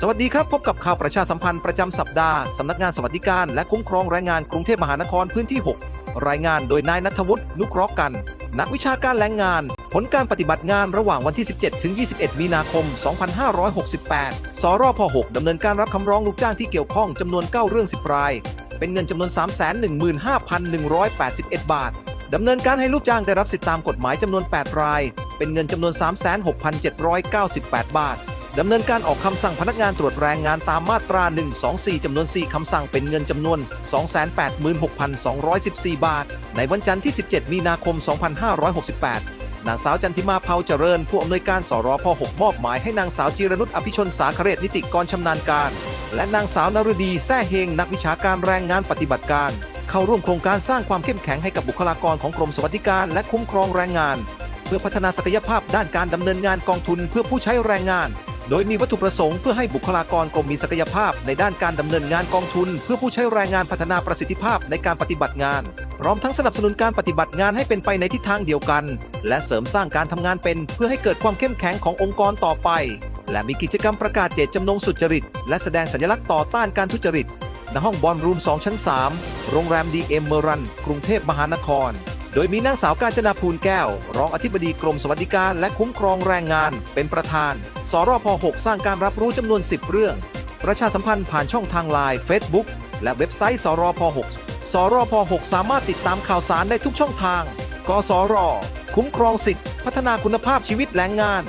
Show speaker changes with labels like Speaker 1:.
Speaker 1: สวัสดีครับ พบกับข่าวประชาสัมพันธ์ประจำสัปดาห์ สำนักงานสวัสดิการและคุ้มครองแรงงานกรุงเทพมหานครพื้นที่ 6 รายงานโดยนายนัทวุฒินุเคราะห์กัน นักวิชาการแรงงาน ผลการปฏิบัติงานระหว่างวันที่ 17 ถึง 21 มีนาคม 2568 สรพ6ดำเนินการรับคำร้องลูกจ้างที่เกี่ยวข้องจำนวน 9 เรื่อง 10 ราย เป็นเงินจำนวน 315,181 บาทดำเนินการให้ลูกจ้างได้รับสิทธิตามกฎหมายจำนวน 8 ราย เป็นเงินจำนวน 36,798 บาท ดำเนินการออกคำสั่งพนักงานตรวจแรงงานตามมาตรา 124 จำนวน 4 คำสั่งเป็นเงินจำนวน 286,214 บาท ในวันจันทร์ที่ 17 มีนาคม 2568นางสาวจันทิมาเผาเจริญ ผู้อำนวยการสรพ6มอบหมายให้นางสาวจีรนุชอภิชนสาคเรศนิติกรชำนาญการ และนางสาวนฤดีแซ่เฮงนักวิชาการแรงงานปฏิบัติการ เข้าร่วมโครงการสร้างความเข้มแข็งให้กับบุคลากรของกรมสวัสดิการและคุ้มครองแรงงาน เพื่อพัฒนาศักยภาพด้านการดำเนินงานกองทุนเพื่อผู้ใช้แรงงาน โดยมีวัตถุประสงค์เพื่อให้บุคลากรกรมมีศักยภาพในด้านการดำเนินงานกองทุน เพื่อผู้ใช้แรงงานพัฒนาประสิทธิภาพในการปฏิบัติงาน พร้อมทั้งสนับสนุนการปฏิบัติงานให้เป็นไปในทิศทางเดียวกัน และเสริมสร้างการทำงานเป็น เพื่อให้เกิดความเข้มแข็งขององค์กรต่อไป และมีกิจกรรมประกาศเจตจำนงสุจริต และแสดงสัญลักษณ์ต่อต้านการทุจริตณห้องบอลรูม 2 ชั้น 3 โรงแรมดีเอ็มเมอรัน กรุงเทพมหานคร โดยมีนางสาวกาญจนาภูลแก้ว รองอธิบดีกรมสวัสดิการและคุ้มครองแรงงาน เป็นประธาน สรพ6สร้างการรับรู้จำนวน 10 เรื่อง ประชาสัมพันธ์ผ่านช่องทางไลน์ Facebook และเว็บไซต์สรพ6สรพ6สามารถติดตามข่าวสารได้ทุกช่องทาง กสร คุ้มครองสิทธิพัฒนาคุณภาพชีวิตแรงงาน